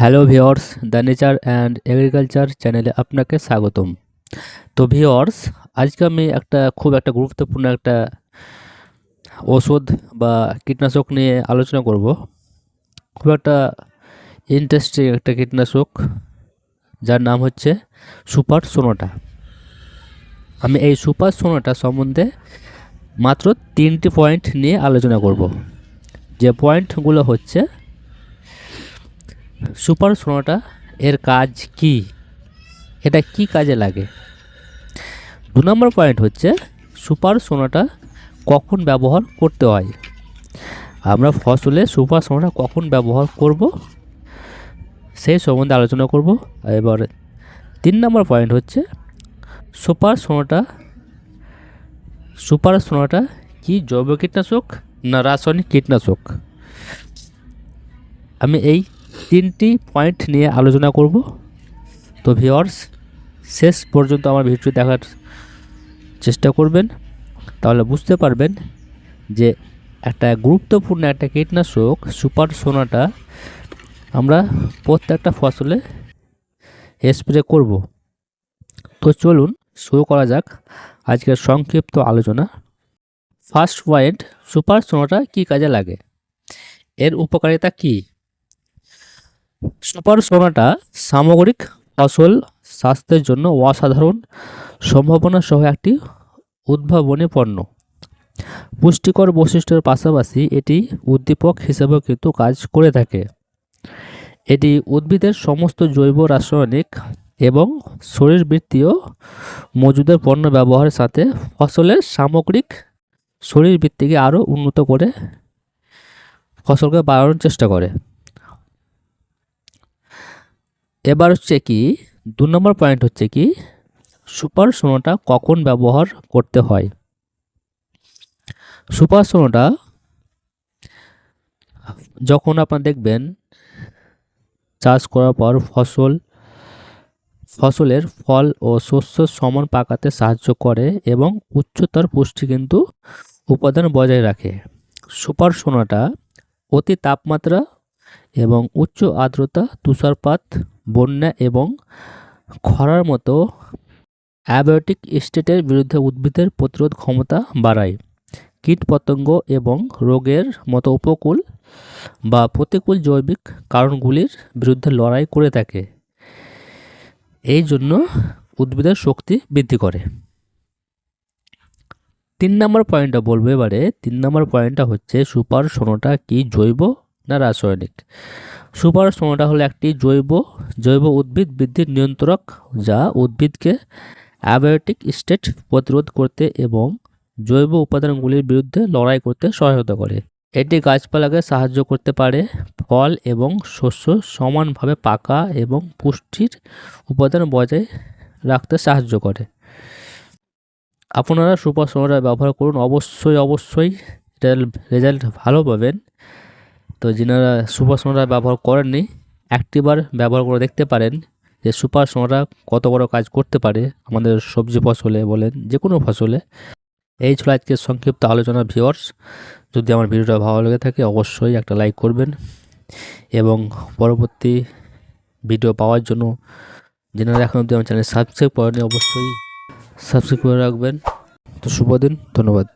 Hello viewers the nature and agriculture চ্যানেলে আপনাকে স্বাগতম। তো ভিওর্স আজকে আমি একটা খুব একটা গুরুত্বপূর্ণ একটা ওষুধ বা কীটনাশক নিয়ে আলোচনা করব। খুব একটা ইন্টারেস্টিং একটা কীটনাশক, যার নাম হচ্ছে সুপার সোনোটা। আমি এই সুপার সোনোটা সম্বন্ধে মাত্র তিনটি পয়েন্ট নিয়ে আলোচনা করব। যে পয়েন্টগুলো হচ্ছে সুপার সোনাটা এর কাজ কি? এটা কি কাজে লাগে? দু নম্বর পয়েন্ট হচ্ছে সুপার সোনাটা কখন ব্যবহার করতে হয়? আমরা ফসলে সুপার সোনাটা কখন ব্যবহার করব? সেই সম্বন্ধে আলোচনা করব। এবার তিন নম্বর পয়েন্ট হচ্ছে সুপার সোনাটা সুপার সোনাটা কি জৈব কীটনাশক না রাসায়নিক কীটনাশক? আমি এই তিনটি পয়েন্ট নিয়ে আলোচনা করব। তো ভিওর্স শেষ পর্যন্ত আমার ভিডিও দেখার চেষ্টা করবেন। তাহলে বুঝতে পারবেন যে একটা গুরুত্বপূর্ণ একটা কীটনাশক, সুপার সোনাটা আমরা প্রত্যেকটা ফসলে স্প্রে করব। তো চলুন শুরু করা যাক আজকের সংক্ষিপ্ত আলোচনা। ফার্স্ট পয়েন্ট সুপার সোনাটা কী কাজে লাগে? এর উপকারিতা কী? সুপার সোনাটা সামগ্রিক ফসল স্বাস্থ্যের জন্য অসাধারণ সম্ভাবনা সহ একটি উদ্ভাবনী পণ্য। পুষ্টিকর বৈশিষ্ট্যের পাশাপাশি এটি উদ্দীপক হিসেবেও কিন্তু কাজ করে থাকে। এটি উদ্ভিদের সমস্ত জৈব, রাসায়নিক এবং শরীরবৃত্তীয় মজুদের পণ্য ব্যবহারের সাথে ফসলের সামগ্রিক শরীরবৃত্তিকে আরও উন্নত করে ফসলকে বাড়ানোর চেষ্টা করে। এবার হচ্ছে কি, দু নম্বর পয়েন্ট হচ্ছে কি, সুপার সোনোটা কখন ব্যবহার করতে হয়? সুপার সোনোটা যখন আপনার দেখবেন, চাষ করার পর ফসল, ফসলের ফল ও শস্য সমান পাকাতে সাহায্য করে এবং উচ্চতর পুষ্টি কিন্তু উপাদান বজায় রাখে। সুপার সোনাটা অতি তাপমাত্রা এবং উচ্চ আর্দ্রতা তুষারপাত বন্যা এবং খরার মতো অ্যাবায়োটিক স্টেটের বিরুদ্ধে উদ্ভিদের প্রতিরোধ ক্ষমতা বাড়ায়। কীটপতঙ্গ এবং রোগের মতো উপকূল বা প্রতিকূল জৈবিক কারণগুলির বিরুদ্ধে লড়াই করে থাকে। এই জন্য উদ্ভিদের শক্তি বৃদ্ধি করে। তিন নম্বর পয়েন্টটা বলব এবারে। তিন নম্বর পয়েন্টটা হচ্ছে সুপার সোনোটা কি জৈব না রাসায়নিক। সুপার সোনাটা হলো একটি জৈব জৈব উদ্ভিদ বৃদ্ধির নিয়ন্ত্রক যা উদ্ভিদকে অ্যাবায়োটিক স্টেট প্রতিরোধ করতে এবং জৈব উপাদানগুলির বিরুদ্ধে লড়াই করতে সহায়তা করে। এটি গাছপালাকে সাহায্য করতে পারে, ফল এবং শস্য সমানভাবে পাকা এবং পুষ্টির উপাদান বজায় রাখতে সাহায্য করে। আপনারা সুপার সোনাটা ব্যবহার করুন। অবশ্যই অবশ্যই রেজাল্ট ভালো পাবেন। তো যিনারা সুপার সোনাটা ব্যবহার করেননি, একটিবার ব্যবহার করে দেখতে পারেন যে সুপার সোনাটা কত বড় কাজ করতে পারে আমাদের সবজি ফসলে বলেন, যে কোনো ফসলে। এই ছিল আজকের সংক্ষিপ্ত আলোচনা ভিওর্স যদি আমার ভিডিওটা ভালো লেগে থাকে, অবশ্যই একটা লাইক করবেন। এবং পরবর্তী ভিডিও পাওয়ার জন্য যেনারা এখন অবধি আমার চ্যানেল সাবস্ক্রাইব করেনি অবশ্যই সাবস্ক্রাইব করে রাখবেন। তো শুভ দিন, ধন্যবাদ।